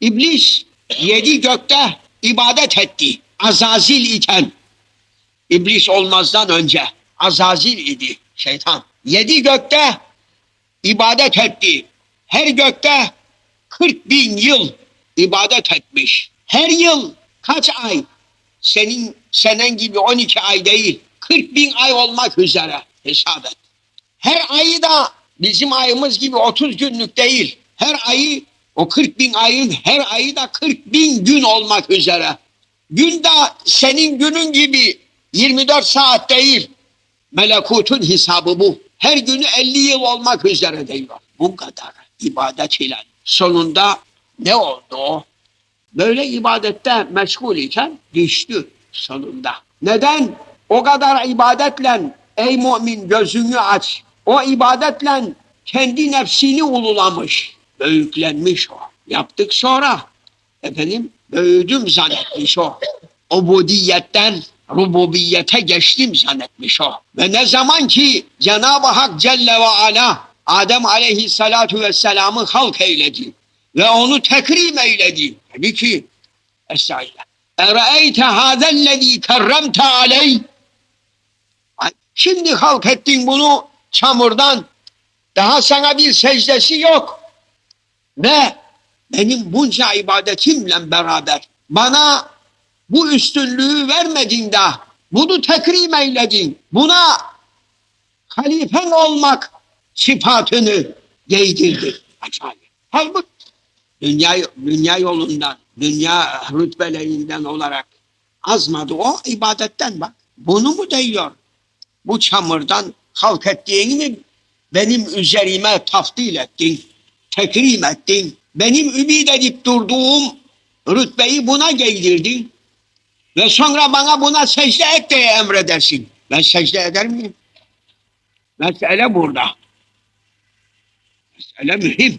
İblis yedi gökte ibadet etti. Azazil iken. İblis olmazdan önce Azazil idi şeytan. Yedi gökte ibadet etti. Her gökte 40 bin yıl ibadet etmiş. Her yıl kaç ay? Senin senen gibi 12 ay değil. 40 bin ay olmak üzere hesap et. Her ayı da bizim ayımız gibi 30 günlük değil. Her ayı o 40 bin ayın her ayı da 40 bin gün olmak üzere. Gün de senin günün gibi 24 saat değil. Melekutun hesabı bu. Her günü 50 yıl olmak üzere diyor. Bu kadar ibadet ile. Sonunda ne oldu o? Böyle ibadette meşgul iken düştü sonunda. Neden? O kadar ibadetle ey mümin gözünü aç. O ibadetle kendi nefsini ululamış. Büyüklenmiş o. Yaptık sonra. Efendim büyüdüm zannetmiş o. Ubudiyetten rububiyete geçtim zannetmiş o. Ve ne zaman ki Cenab-ı Hak Celle ve Ala Adem aleyhissalatu vesselam'ı halk eyledi ve onu tekrim eyledi. Dedi ki Estağfirullah. Ere'eyte hâzellezî kerremte aleyh Şimdi halk ettin bunu çamurdan. Daha sana bir secdesi yok. Ve benim bunca ibadetimle beraber bana bu üstünlüğü vermedin de bunu tekrim eyledin. Buna halifen olmak sıfatını giydirdin. Acayip. Halbuki dünya, dünya yolundan, dünya rütbelerinden olarak azmadı o ibadetten bak. Bunu mu diyor? Bu çamurdan halk ettiğini benim üzerime taftil ettin, tekrim ettin. Benim ümit edip durduğum rütbeyi buna giydirdin. Ve sonra bana buna secde et diye emredersin. Ben secde eder miyim? Mesele burada. Mesele mühim.